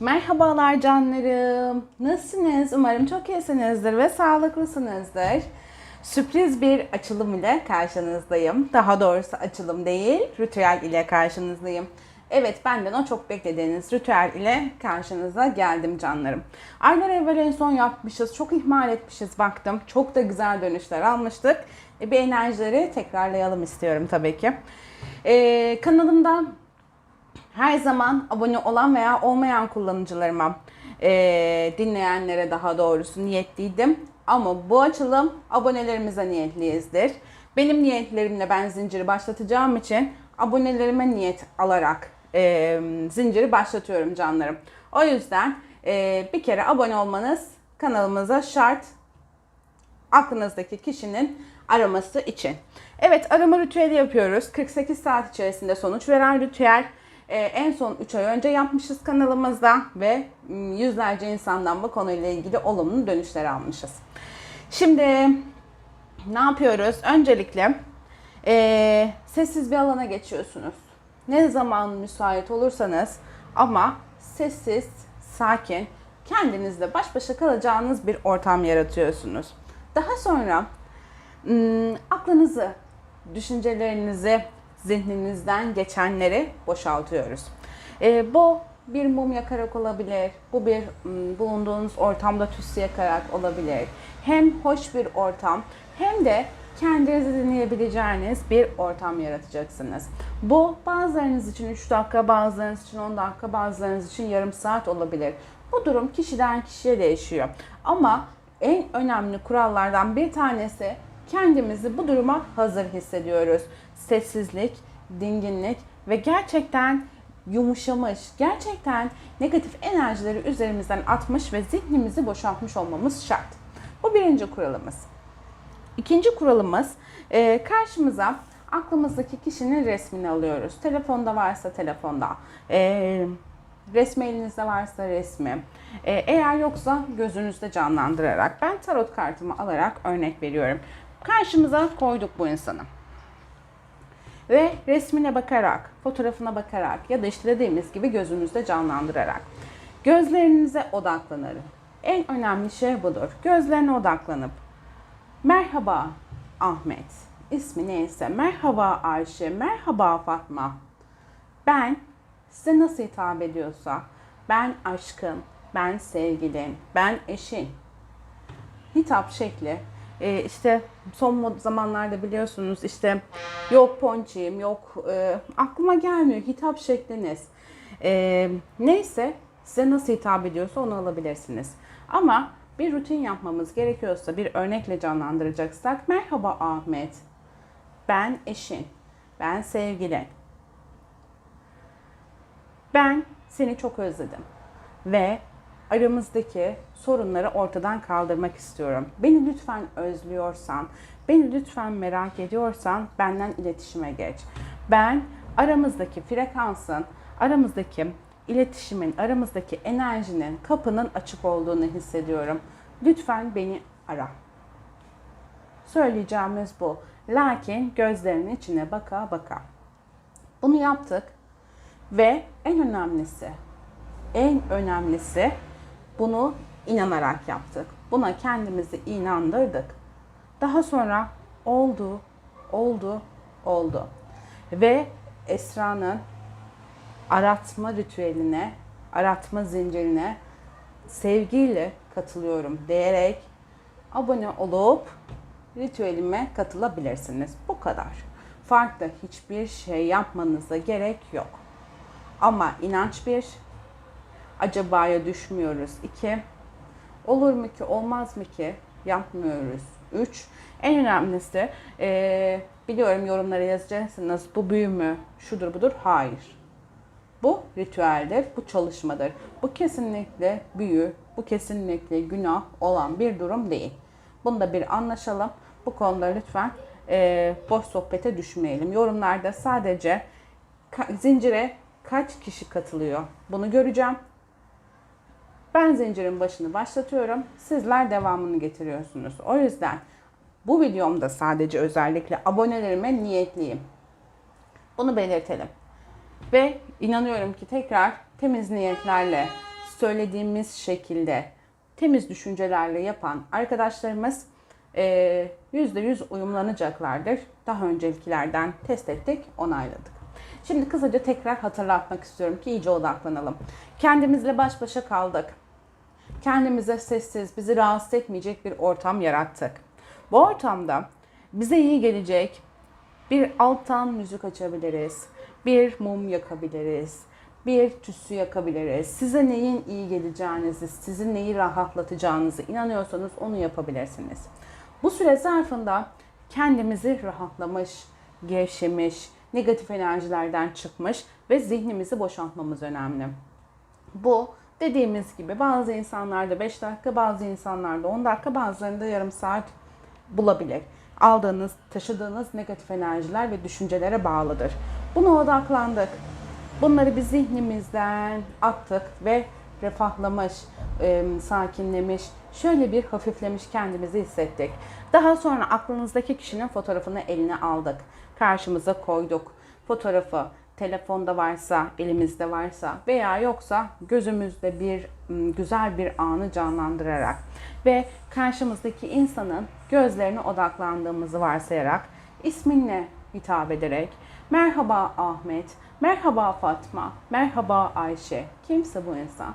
Merhabalar canlarım. Nasılsınız? Umarım çok iyisinizdir ve sağlıklısınızdır. Sürpriz bir açılım ile karşınızdayım. Daha doğrusu açılım değil, ritüel ile karşınızdayım. Evet benden o çok beklediğiniz ritüel ile karşınıza geldim canlarım. Aylar evvel en son yapmışız. Çok ihmal etmişiz baktım. Çok da güzel dönüşler almıştık. E, bir enerjileri tekrarlayalım istiyorum tabii ki. Ee, kanalımda her zaman abone olan veya olmayan kullanıcılarıma, e, dinleyenlere daha doğrusu niyetliydim. Ama bu açılım abonelerimize niyetliyizdir. Benim niyetlerimle ben zinciri başlatacağım için abonelerime niyet alarak e, zinciri başlatıyorum canlarım. O yüzden e, bir kere abone olmanız kanalımıza şart aklınızdaki kişinin araması için. Evet arama ritüeli yapıyoruz. 48 saat içerisinde sonuç veren ritüel. Ee, en son 3 ay önce yapmışız kanalımızda ve yüzlerce insandan bu konuyla ilgili olumlu dönüşler almışız. Şimdi ne yapıyoruz? Öncelikle ee, sessiz bir alana geçiyorsunuz. Ne zaman müsait olursanız ama sessiz, sakin, kendinizle baş başa kalacağınız bir ortam yaratıyorsunuz. Daha sonra aklınızı, düşüncelerinizi, zihninizden geçenleri boşaltıyoruz. Ee, bu bir mum yakarak olabilir, bu bir bulunduğunuz ortamda tütsü yakarak olabilir. Hem hoş bir ortam hem de kendinizi dinleyebileceğiniz bir ortam yaratacaksınız. Bu bazılarınız için 3 dakika, bazılarınız için 10 dakika, bazılarınız için yarım saat olabilir. Bu durum kişiden kişiye değişiyor. Ama en önemli kurallardan bir tanesi kendimizi bu duruma hazır hissediyoruz. Sessizlik, dinginlik ve gerçekten yumuşamış, gerçekten negatif enerjileri üzerimizden atmış ve zihnimizi boşaltmış olmamız şart. Bu birinci kuralımız. İkinci kuralımız e, karşımıza aklımızdaki kişinin resmini alıyoruz. Telefonda varsa telefonda, e, resmi elinizde varsa resmi, e, eğer yoksa gözünüzde canlandırarak. Ben tarot kartımı alarak örnek veriyorum. Karşımıza koyduk bu insanı. Ve resmine bakarak, fotoğrafına bakarak ya da işte dediğimiz gibi gözünüzde canlandırarak. Gözlerinize odaklanır. En önemli şey budur. Gözlerine odaklanıp Merhaba Ahmet. İsmi neyse. Merhaba Ayşe. Merhaba Fatma. Ben size nasıl hitap ediyorsa ben aşkın, ben sevgilin, ben eşin. Hitap şekli e, işte son zamanlarda biliyorsunuz işte yok ponçiyim yok e, aklıma gelmiyor hitap şekliniz. E, neyse size nasıl hitap ediyorsa onu alabilirsiniz. Ama bir rutin yapmamız gerekiyorsa bir örnekle canlandıracaksak merhaba Ahmet ben eşin ben sevgilin ben seni çok özledim ve aramızdaki sorunları ortadan kaldırmak istiyorum. Beni lütfen özlüyorsan, beni lütfen merak ediyorsan benden iletişime geç. Ben aramızdaki frekansın, aramızdaki iletişimin, aramızdaki enerjinin kapının açık olduğunu hissediyorum. Lütfen beni ara. Söyleyeceğimiz bu. Lakin gözlerinin içine baka baka. Bunu yaptık ve en önemlisi, en önemlisi bunu inanarak yaptık. Buna kendimizi inandırdık. Daha sonra oldu, oldu, oldu. Ve Esra'nın aratma ritüeline, aratma zincirine sevgiyle katılıyorum diyerek abone olup ritüelime katılabilirsiniz. Bu kadar. Farklı hiçbir şey yapmanıza gerek yok. Ama inanç bir, acabaya düşmüyoruz. 2. Olur mu ki olmaz mı ki yapmıyoruz. 3. En önemlisi e, biliyorum yorumlara yazacaksınız bu büyü mü şudur budur. Hayır. Bu ritüeldir, bu çalışmadır. Bu kesinlikle büyü, bu kesinlikle günah olan bir durum değil. Bunda bir anlaşalım. Bu konuda lütfen e, boş sohbete düşmeyelim. Yorumlarda sadece ka- zincire kaç kişi katılıyor bunu göreceğim. Ben zincirin başını başlatıyorum. Sizler devamını getiriyorsunuz. O yüzden bu videomda sadece özellikle abonelerime niyetliyim. Bunu belirtelim. Ve inanıyorum ki tekrar temiz niyetlerle söylediğimiz şekilde temiz düşüncelerle yapan arkadaşlarımız e, %100 uyumlanacaklardır. Daha öncekilerden test ettik, onayladık. Şimdi kısaca tekrar hatırlatmak istiyorum ki iyice odaklanalım. Kendimizle baş başa kaldık. Kendimize sessiz, bizi rahatsız etmeyecek bir ortam yarattık. Bu ortamda bize iyi gelecek bir alttan müzik açabiliriz. Bir mum yakabiliriz. Bir tütsü yakabiliriz. Size neyin iyi geleceğinizi, sizin neyi rahatlatacağınızı inanıyorsanız onu yapabilirsiniz. Bu süre zarfında kendimizi rahatlamış, gevşemiş, negatif enerjilerden çıkmış ve zihnimizi boşaltmamız önemli. Bu dediğimiz gibi bazı insanlarda 5 dakika, bazı insanlarda 10 dakika, bazılarında yarım saat bulabilir. Aldığınız, taşıdığınız negatif enerjiler ve düşüncelere bağlıdır. Buna odaklandık. Bunları bir zihnimizden attık ve refahlamış, e, sakinlemiş, şöyle bir hafiflemiş kendimizi hissettik. Daha sonra aklınızdaki kişinin fotoğrafını eline aldık. Karşımıza koyduk. Fotoğrafı telefonda varsa, elimizde varsa veya yoksa gözümüzde bir güzel bir anı canlandırarak ve karşımızdaki insanın gözlerine odaklandığımızı varsayarak isminle hitap ederek merhaba Ahmet, merhaba Fatma, merhaba Ayşe, kimse bu insan.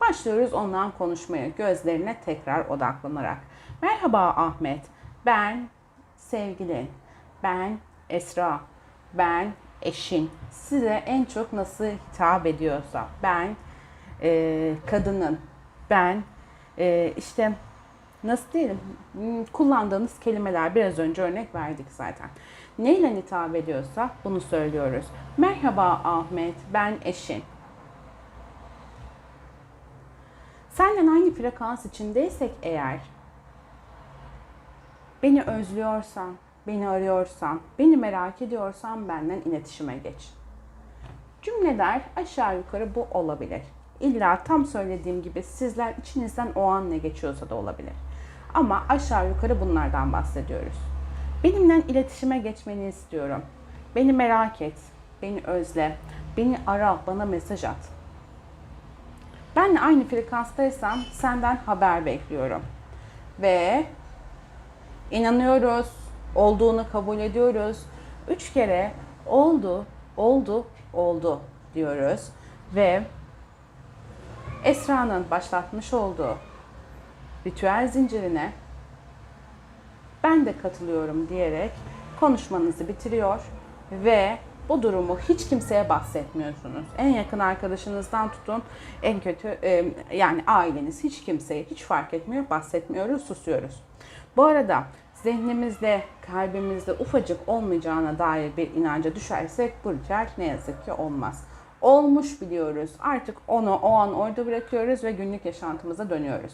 Başlıyoruz ondan konuşmaya gözlerine tekrar odaklanarak. Merhaba Ahmet, ben sevgilin, ben Esra, ben eşin size en çok nasıl hitap ediyorsa ben e, kadının ben e, işte nasıl diyelim hmm, kullandığınız kelimeler biraz önce örnek verdik zaten. Neyle hitap ediyorsa bunu söylüyoruz. Merhaba Ahmet ben eşin. Senden aynı frekans içindeysek eğer beni özlüyorsan, beni arıyorsan, beni merak ediyorsan benden iletişime geç. Cümleler aşağı yukarı bu olabilir. İlla tam söylediğim gibi sizler içinizden o an ne geçiyorsa da olabilir. Ama aşağı yukarı bunlardan bahsediyoruz. Benimle iletişime geçmeni istiyorum. Beni merak et, beni özle, beni ara, bana mesaj at. Benle aynı frekanstaysan senden haber bekliyorum. Ve inanıyoruz, olduğunu kabul ediyoruz. Üç kere oldu, oldu, oldu diyoruz. Ve Esra'nın başlatmış olduğu ritüel zincirine ben de katılıyorum diyerek konuşmanızı bitiriyor ve bu durumu hiç kimseye bahsetmiyorsunuz. En yakın arkadaşınızdan tutun en kötü e, yani aileniz hiç kimseye hiç fark etmiyor bahsetmiyoruz susuyoruz. Bu arada zihnimizde, kalbimizde ufacık olmayacağına dair bir inanca düşersek bu ritüel ne yazık ki olmaz. Olmuş biliyoruz. Artık onu o an orada bırakıyoruz ve günlük yaşantımıza dönüyoruz.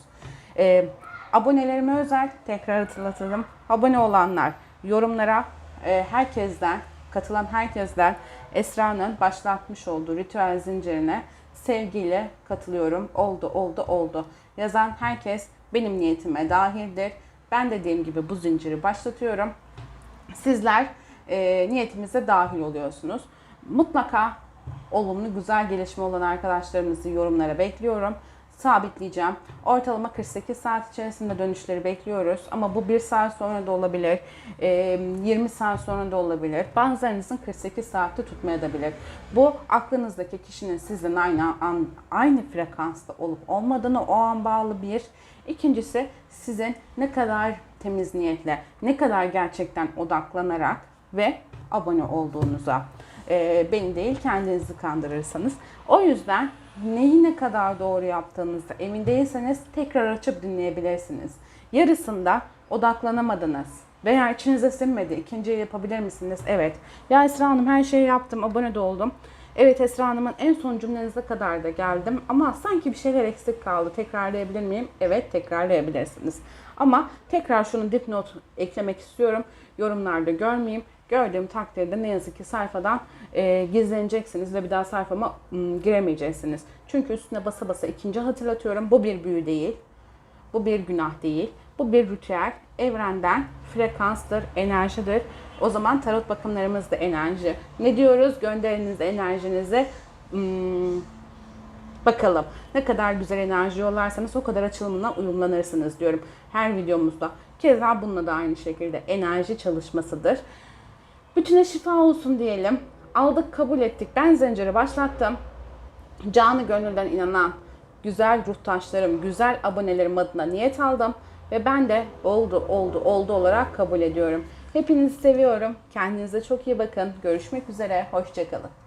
Ee, abonelerime özel tekrar hatırlatalım. Abone olanlar yorumlara e, herkesten, katılan herkesten Esra'nın başlatmış olduğu ritüel zincirine sevgiyle katılıyorum. Oldu, oldu, oldu. Yazan herkes benim niyetime dahildir. Ben dediğim gibi bu zinciri başlatıyorum. Sizler e, niyetimize dahil oluyorsunuz. Mutlaka olumlu, güzel gelişme olan arkadaşlarımızı yorumlara bekliyorum. Sabitleyeceğim. Ortalama 48 saat içerisinde dönüşleri bekliyoruz. Ama bu 1 saat sonra da olabilir, 20 saat sonra da olabilir. Bazılarınızın 48 saatte tutmayabilir. Bu aklınızdaki kişinin sizden aynı an, aynı frekansta olup olmadığını o an bağlı bir. İkincisi sizin ne kadar temiz niyetle, ne kadar gerçekten odaklanarak ve abone olduğunuza e, beni değil kendinizi kandırırsanız. O yüzden neyi ne kadar doğru yaptığınızda emin değilseniz tekrar açıp dinleyebilirsiniz. Yarısında odaklanamadınız veya içinize sinmedi. İkinciyi yapabilir misiniz? Evet. Ya Esra Hanım her şeyi yaptım, abone de oldum. Evet Esra Hanım'ın en son cümlenize kadar da geldim ama sanki bir şeyler eksik kaldı. Tekrarlayabilir miyim? Evet tekrarlayabilirsiniz. Ama tekrar şunu dipnot eklemek istiyorum. Yorumlarda görmeyeyim. Gördüğüm takdirde ne yazık ki sayfadan e, gizleneceksiniz ve bir daha sayfama m, giremeyeceksiniz. Çünkü üstüne basa basa ikinci hatırlatıyorum. Bu bir büyü değil. Bu bir günah değil. Bu bir ritüel. Evrenden frekanstır, enerjidir. O zaman tarot bakımlarımız da enerji. Ne diyoruz? Gönderiniz enerjinizi hmm, Bakalım ne kadar güzel enerji yollarsanız o kadar açılımına uyumlanırsınız diyorum. Her videomuzda. Keza bununla da aynı şekilde enerji çalışmasıdır. Bütüne şifa olsun diyelim. Aldık kabul ettik. Ben zinciri başlattım. Canı gönülden inanan güzel ruhtaşlarım, güzel abonelerim adına niyet aldım. Ve ben de oldu, oldu, oldu olarak kabul ediyorum. Hepinizi seviyorum. Kendinize çok iyi bakın. Görüşmek üzere. Hoşçakalın.